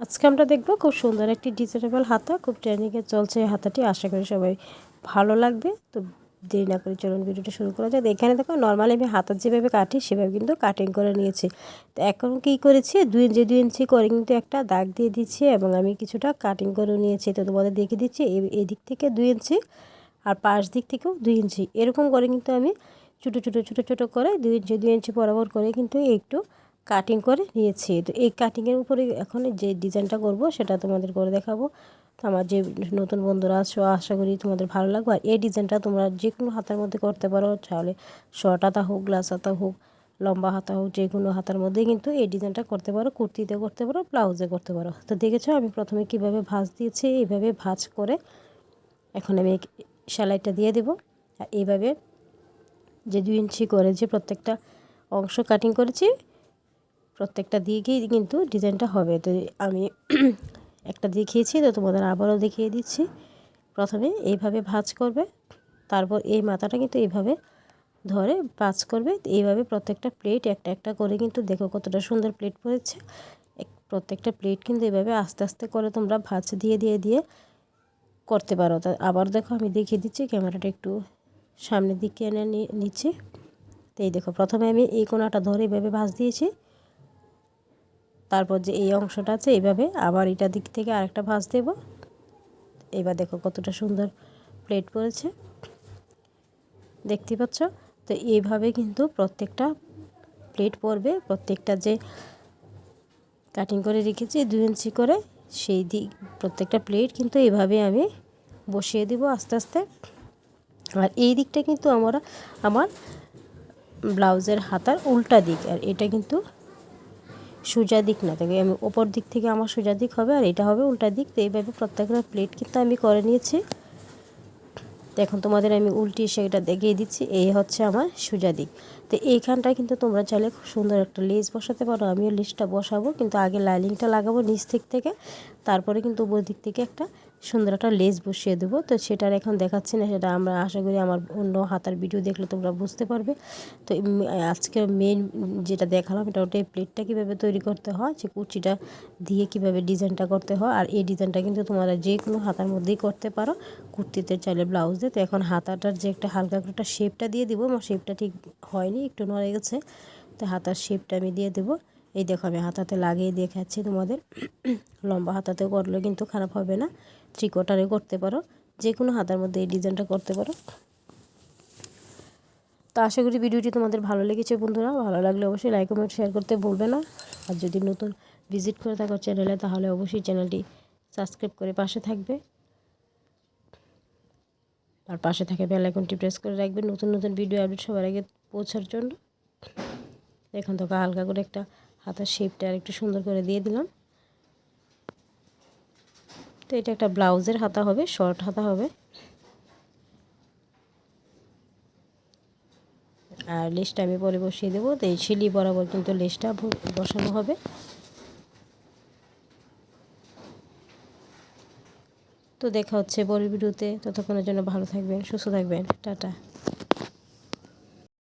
আজকে আমরা দেখব খুব সুন্দর একটি ডিজাইনেবল হাতা, খুব ট্রেনিংয়ে চলছে এই হাতাটি। আশা করি সবাই ভালো লাগবে। তো দেরি না করে চলুন ভিডিওটা শুরু করা যায় এখানে দেখো নর্মালি আমি হাতার যেভাবে কাটি, সেভাবে কিন্তু কাটিং করে নিয়েছি। তো এখন কী করেছি? দুই ইঞ্চি দুই ইঞ্চি করে কিন্তু একটা দাগ দিয়ে দিচ্ছি এবং আমি কিছুটা কাটিং করে নিয়েছি। তো তোমাদের দেখে দিচ্ছি এই দিক থেকে দুই ইঞ্চি আর পাশ দিক থেকেও দুই ইঞ্চি। এরকম করে কিন্তু আমি ছোটো ছোটো ছোটো ছোটো করে দুই ইঞ্চি দুই ইঞ্চি বরাবর করে কিন্তু একটু কাটিং করে নিয়েছি। তো এই কাটিংয়ের উপরে এখন যে ডিজাইনটা করব সেটা তোমাদের করে দেখাবো। তো আমার যে নতুন বন্ধুরা আছো, আশা করি তোমাদের ভালো লাগবে। আর এই ডিজাইনটা তোমরা যে কোনো হাতার মধ্যে করতে পারো তাহলে শর্ট হাতা হোক গ্লাস হাতা হোক, লম্বা হাতা হোক যে কোনো হাতার মধ্যে কিন্তু এই ডিজাইনটা করতে পারো, কুর্তিতে করতে পারো ব্লাউজে করতে পারো। তো দেখেছ আমি প্রথমে কীভাবে ভাঁজ দিয়েছি, এইভাবে ভাঁজ করে এখন আমি সেলাইটা দিয়ে দেবো। আর এইভাবে যে দুই ইঞ্চি করে যে প্রত্যেকটা অংশ কাটিং করেছি প্রত্যেকটা দিকেই কিন্তু ডিজাইনটা হবে। তো আমি একটা দেখিয়েছি, তো তোমাদের আবারও দেখিয়ে দিচ্ছি। প্রথমে এইভাবে ভাজ করবে, তারপর এই মাথাটা কিন্তু এইভাবে ধরে ভাজ করবে। এইভাবে প্রত্যেকটা প্লেট একটা একটা করে কিন্তু দেখো কতটা সুন্দর প্লেট পড়েছে। প্রত্যেকটা প্লেট কিন্তু এইভাবে আস্তে আস্তে করে তোমরা ভাজ দিয়ে দিয়ে দিয়ে করতে পারো। তা আবার দেখো আমি দেখিয়ে দিচ্ছি, ক্যামেরাটা একটু সামনের দিকে এনে নিচ্ছি। তো এই দেখো, প্রথমে আমি এই কোনাটা ধরে এইভাবে ভাজ দিয়েছি। তারপর যে এই অংশটা আছে, এইভাবে আবার এটা দিক থেকে আরেকটা ভাঁজ দেব। এবার দেখো কতটা সুন্দর প্লেট পড়েছে দেখতে পাচ্ছ? তো এইভাবে কিন্তু প্রত্যেকটা প্লেট পড়বে। প্রত্যেকটা যে কাটিং করে রেখেছি দুই ইঞ্চি করে, সেই দিক, প্রত্যেকটা প্লেট কিন্তু এইভাবে আমি বসিয়ে দিব আস্তে আস্তে। আর এই দিকটা কিন্তু আমরা, আমার ব্লাউজের হাতার উল্টা দিক, আর এটা কিন্তু সোজা দিক না। থাকে আমি ওপর দিক থেকে আমার সোজা দিক হবে আর এটা হবে উল্টা দিক। তো এইভাবে প্রত্যেকটা প্লেট কিন্তু আমি করে নিয়েছি। এখন তোমাদের আমি উল্টি সেটা দেখিয়ে দিচ্ছি। এই হচ্ছে আমার সোজা দিক। তো এইখানটায় কিন্তু তোমরা চাইলে খুব সুন্দর একটা লেস বসাতে পারো। আমিও লেসটা বসাবো, কিন্তু আগে লাইলিংটা লাগাবো নিচ দিক থেকে। তারপরে কিন্তু উপর দিক থেকে একটা সুন্দর একটা লেস বসিয়ে দেবো। তো সেটার এখন দেখাচ্ছি না, সেটা আমরা আশা করি আমার অন্য হাতার ভিডিও দেখলে তোমরা বুঝতে পারবে। তো আজকে মেন যেটা দেখালাম, এটা ওটাই প্লেটটা কীভাবে তৈরি করতে হয়, যে কুচিটা দিয়ে কীভাবে ডিজাইনটা করতে হয়, আর এই ডিজাইনটা কিন্তু তোমরা যে কোনো হাতার মধ্যেই করতে পারো। কুর্তিতে চাইলে ব্লাউজ দিয়ে তো এখন হাতাটার যে একটা হালকা একটা শেপটা দিয়ে দিব, আমার শেপটা ঠিক হয়নি। একটু নড়ে গেছে। তো হাতার শেপটা আমি দিয়ে দেবো। এই দেখো আমি হাতাতে লাগিয়ে দেখাচ্ছি তোমাদের। লম্বা হাতাতে করলে কিন্তু খারাপ হবে না। থ্রি কোয়ার্টারে করতে পারো। যে কোনো হাতার মধ্যে এই ডিজাইনটা করতে পারো। তো আশা করি ভিডিওটি তোমাদের ভালো লেগেছে বন্ধুরা। ভালো লাগলে অবশ্যই লাইক কমেন্ট শেয়ার করতে ভুলবে না। আর যদি নতুন ভিজিট করে থাকো চ্যানেলে তাহলে অবশ্যই চ্যানেলটি সাবস্ক্রাইব করে পাশে থাকবে। আর পাশে থাকে বেল আইকনটি প্রেস করে রাখবেন নতুন নতুন ভিডিও আপডেট সবার আগে পৌঁছার জন্য। এখন তোকে হালকা করে একটা হাতার শেপটা আর একটু সুন্দর করে দিয়ে দিলাম। তো এটা একটা ব্লাউজের হাতা হবে শর্ট হাতা হবে। আর লেসটা আমি পরে বসিয়ে দেবো। তো এই ছিলি বরাবর কিন্তু লেসটা বসানো হবে। তো দেখা হচ্ছে পরের ভিডিওতে ততক্ষণের জন্য ভালো থাকবেন, সুস্থ থাকবেন। টাটা।